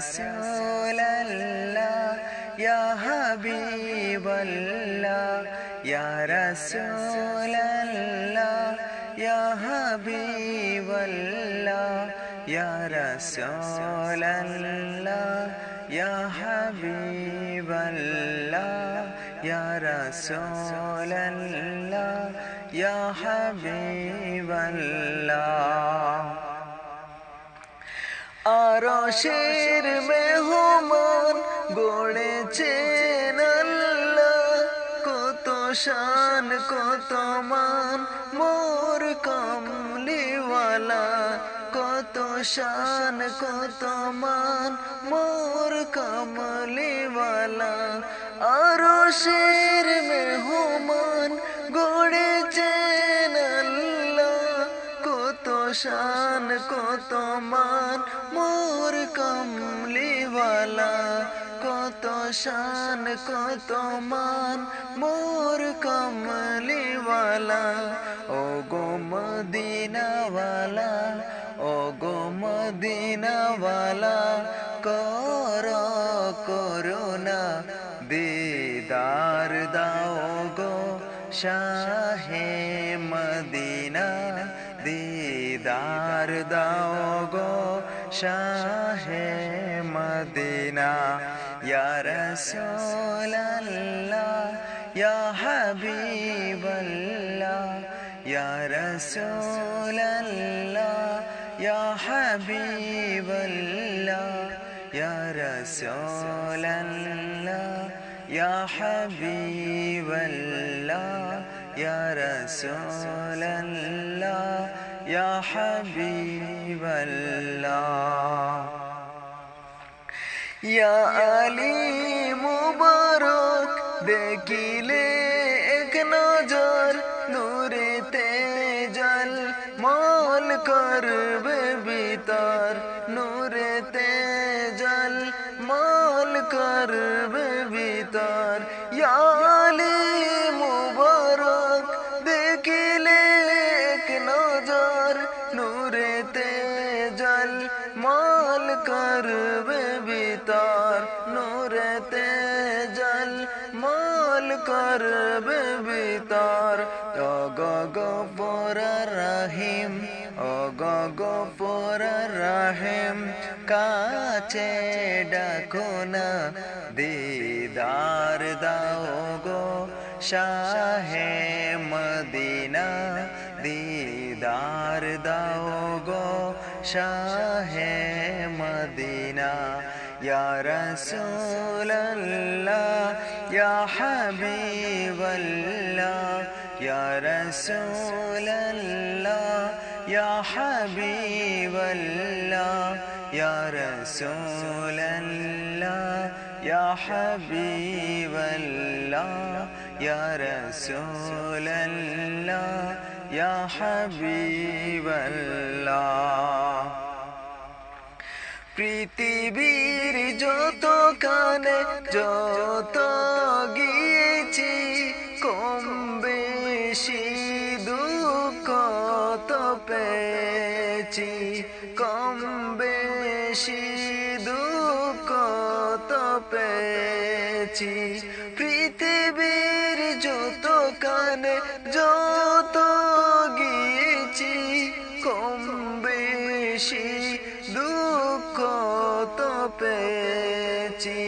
رسول اللہ، یا حبیب اللہ، یا رسول اللہ، یا حبیب اللہ، یا رسول اللہ، یا حبیب اللہ، یا رسول اللہ، یا حبیب اللہ۔ আরশের মেহমান গড়েছেন আল্লাহ। কত শান কত মান। মোর কমলিওয়ালা। কত শান কত মান। মোর কমলিওয়ালা। আরশের মেহমান গড়েছেন শান কত মান মোর কমলিওয়ালা কত শান কত মান মোর কমলিওয়ালা। ও গো মদিনাওয়ালা ও গো মদিনাওয়ালা, কর করুণা, দিদার দাও গো শাহে دیدار داؤ گو شاہ مدینہ۔ یا رسول اللہ یا حبیب اللہ۔ یا رسول اللہ یا حبیب اللہ۔ یا رسول اللہ یا حبیب اللہ۔ يا رسول الله রাসূলুল্লাহ ইয়া হাবিবাল্লাহ ইয়া আলী মুবারক দেখিলে এক নজর নূরেতে জল মল করবে ভিতর নূরেতে জল মল করবে ভিতর মল করবে ভিতর নূরেতে জল। মল করবে ভিতর। অগ রাহিম অগ রাহিম, কাছে ডাকো না, দিদার দাও গো শাহে মদিনা, দিদার দাও গো شاہ مدینہ، یا رسول اللہ، یا حبیب اللہ، یا رسول اللہ، یا حبیب اللہ، یا رسول اللہ، یا حبیب اللہ، یا رسول اللہ রাসূলুল্লাহ ইয়া হাবিবাল্লাহ পৃথিবীর যত কানে যত গিয়েছি, কম বেশি দুঃখ তো পেয়েছি। কম বেশি দুঃখ তো পেয়েছি। পৃথিবীর যত কানে যত বেশি দুঃখ তো পেয়েছি।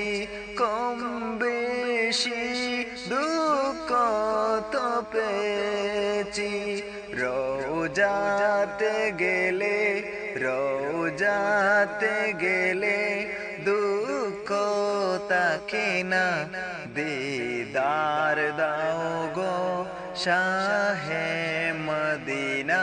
কম বেশি দুঃখ কত পেয়েছি। রোজাতে গেলে রোজাতে গেলে দুঃখ তাকে না দিদার দাও গো শাহে মদিনা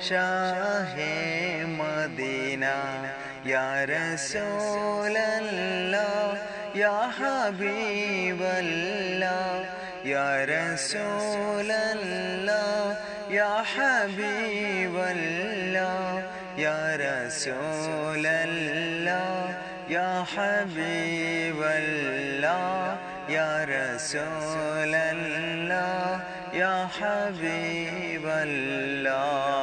شاہ مدینہ، یا رسول اللہ، یا حبیب اللہ، یا رسول اللہ، یا حبیب اللہ، یا رسول اللہ، یا حبیب اللہ، یا رسول اللہ يا حبيب الله.